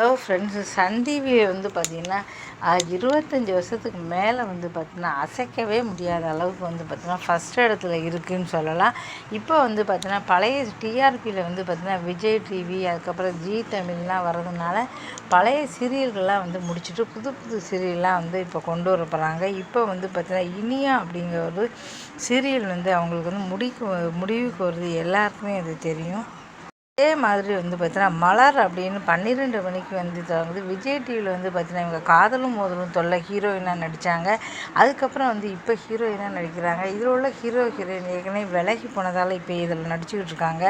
Hello friends Sun டிவியை வந்து பார்த்திங்கன்னா இருபத்தஞ்சி வருஷத்துக்கு மேலே வந்து பார்த்திங்கன்னா அசைக்கவே முடியாத அளவுக்கு வந்து பார்த்திங்கன்னா ஃபஸ்ட் இடத்துல இருக்குதுன்னு சொல்லலாம். இப்போ வந்து பார்த்திங்கன்னா பழைய டிஆர்பியில் வந்து பார்த்திங்கன்னா விஜய் டிவி அதுக்கப்புறம் ஜி தமிழ்லாம் வர்றதுனால பழைய சீரியல்கள்லாம் வந்து முடிச்சுட்டு புது புது சீரியல்லாம் வந்து இப்போ கொண்டு வர போகிறாங்க இப்போ வந்து பார்த்திங்கன்னா இனியா அப்படிங்கிற ஒரு சீரியல் வந்து அவங்களுக்கு வந்து முடிக்கு முடிவுக்கு வருது. எல்லாருக்குமே அது தெரியும். அதே மாதிரி வந்து பார்த்தீங்கன்னா மலர் அப்படின்னு பன்னிரெண்டு மணிக்கு வந்து தொடங்குது விஜய் டிவியில் வந்து பார்த்தீங்கன்னா இவங்க காதலும் மோதலும் தொல்லை ஹீரோயினாக நடித்தாங்க அதுக்கப்புறம் வந்து இப்போ ஹீரோயினாக நடிக்கிறாங்க. இதில் உள்ள ஹீரோ ஹீரோயின் ஏற்கனவே விலகி போனதால் இப்போ இதில் நடிச்சுக்கிட்டு இருக்காங்க.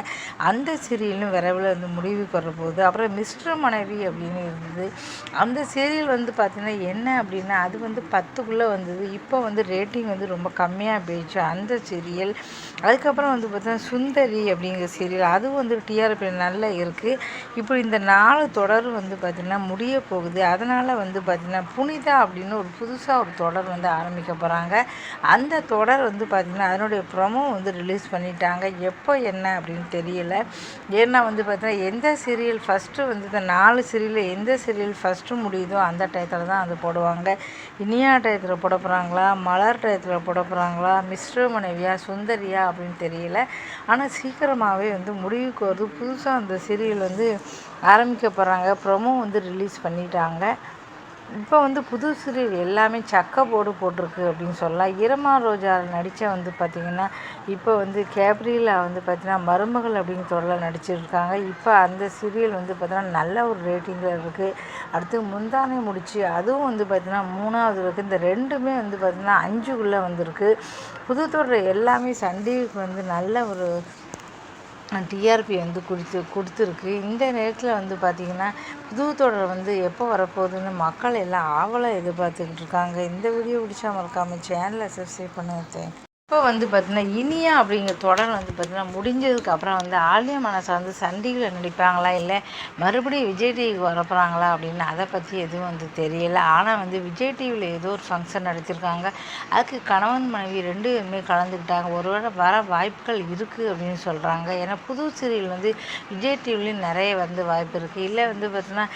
அந்த சீரியலும் விரைவில் வந்து முடிவுக்கு வரப்போகுது அப்புறம் மிஸ்டர் மனைவி அப்படின்னு இருந்தது. அந்த சீரியல் வந்து பார்த்திங்கன்னா என்ன அப்படின்னா அது வந்து பத்துக்குள்ளே வந்தது. இப்போ வந்து ரேட்டிங் வந்து ரொம்ப கம்மியாக போயிடுச்சு அந்த சீரியல். அதுக்கப்புறம் வந்து பார்த்தீங்கன்னா சுந்தரி அப்படிங்கிற சீரியல். அதுவும் வந்து டிஆர்பி இப்போ நல்லா இருக்குது இப்போ இந்த நாலு தொடர் வந்து பார்த்திங்கன்னா முடிய போகுது. அதனால் வந்து பார்த்திங்கன்னா புனிதா அப்படின்னு ஒரு புதுசாக ஒரு தொடர் வந்து ஆரம்பிக்க போகிறாங்க அந்த தொடர் வந்து பார்த்திங்கன்னா அதனுடைய ப்ரொமோ வந்து ரிலீஸ் பண்ணிட்டாங்க. எப்போ என்ன அப்படின்னு தெரியல. ஏன்னா வந்து பார்த்திங்கன்னா எந்த சீரியல் ஃபஸ்ட்டு வந்து இந்த நாலு சீரியலில் எந்த சீரியல் ஃபஸ்ட்டு முடியுதோ அந்த டயத்தில் தான் அது போடுவாங்க. இனியா டயத்தில் போட போகிறாங்களா மலர் டயத்தில் போட போகிறாங்களா மிஸ்டர் மனைவியா? சுந்தரியா அப்படின்னு தெரியல. ஆனால் சீக்கிரமாகவே வந்து முடிவுக்கு வருது. புது புதுசாக அந்த சீரியல் வந்து ஆரம்பிக்க போகிறாங்க ப்ரொமோ வந்து ரிலீஸ் பண்ணிட்டாங்க. இப்போ வந்து புது சீரியல் எல்லாமே சக்க போடு போட்டிருக்கு அப்படின்னு சொல்லலாம். இரமா ரோஜா நடித்த வந்து பார்த்திங்கன்னா இப்போ வந்து கேப்ரியலா வந்து பார்த்திங்கன்னா மருமகள் அப்படிங்கிற தொடரில் நடிச்சிருக்காங்க. இப்போ அந்த சீரியல் வந்து பார்த்திங்கன்னா நல்ல ஒரு ரேட்டிங்கில் இருக்குது அடுத்து முந்தானே முடிச்சு அதுவும் வந்து பார்த்திங்கன்னா மூணாவது இருக்குது இந்த ரெண்டுமே வந்து பார்த்திங்கன்னா அஞ்சுக்குள்ளே வந்திருக்கு. புது தொடர் எல்லாமே சண்டேவுக்கு வந்து நல்ல ஒரு டிஆர்பி வந்து கொடுத்து கொடுத்துருக்கு. இந்த நேரத்தில் வந்து பார்த்திங்கன்னா புது தொடர் வந்து எப்போ வரப்போகுதுன்னு மக்கள் எல்லாம் ஆவலாக எதிர்பார்த்துக்கிட்டு இருக்காங்க. இந்த வீடியோ பிடிச்சா மறக்காமல் சேனலை சப்ஸ்கிரைப் பண்ணுங்க. இப்போ வந்து பார்த்திங்கன்னா இனியா அப்படிங்கிற தொடர் வந்து பார்த்திங்கன்னா முடிஞ்சதுக்கு அப்புறம் வந்து ஆலியா மனசை வந்து சண்டிகில் நடிப்பாங்களா இல்லை மறுபடியும் விஜய் டிவிக்கு வரப்போகிறாங்களா அப்படின்னு அதை பற்றி எதுவும் வந்து தெரியலை. ஆனால் வந்து விஜய் டிவியில் ஏதோ ஒரு ஃபங்க்ஷன் நடத்திருக்காங்க. அதுக்கு கணவன் மனைவி ரெண்டு பேருமே கலந்துக்கிட்டாங்க. ஒருவேளை வர வாய்ப்புகள் இருக்குது அப்படின்னு சொல்கிறாங்க ஏன்னா புது சீரியல் வந்து விஜய் டிவிலையும் நிறைய வந்து வாய்ப்பு இருக்குது இல்லை வந்து பார்த்திங்கன்னா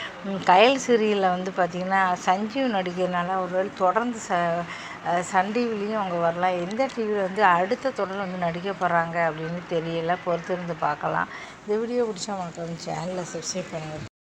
கயல் சீரியலில் வந்து பார்த்திங்கன்னா சஞ்சீவ் நடிக்கிறதுனால ஒருவேளை தொடர்ந்து ச சன் டிவிலையும் அவங்க வரலாம். எந்த டிவியில் வந்து அடுத்த தொடர் வந்து நடிக்க போகிறாங்க அப்படின்னு தெரியல. பொறுத்திருந்து பார்க்கலாம். இந்த வீடியோ பிடிச்சா வந்து சேனலை சப்ஸ்கிரைப் பண்ணுங்கள்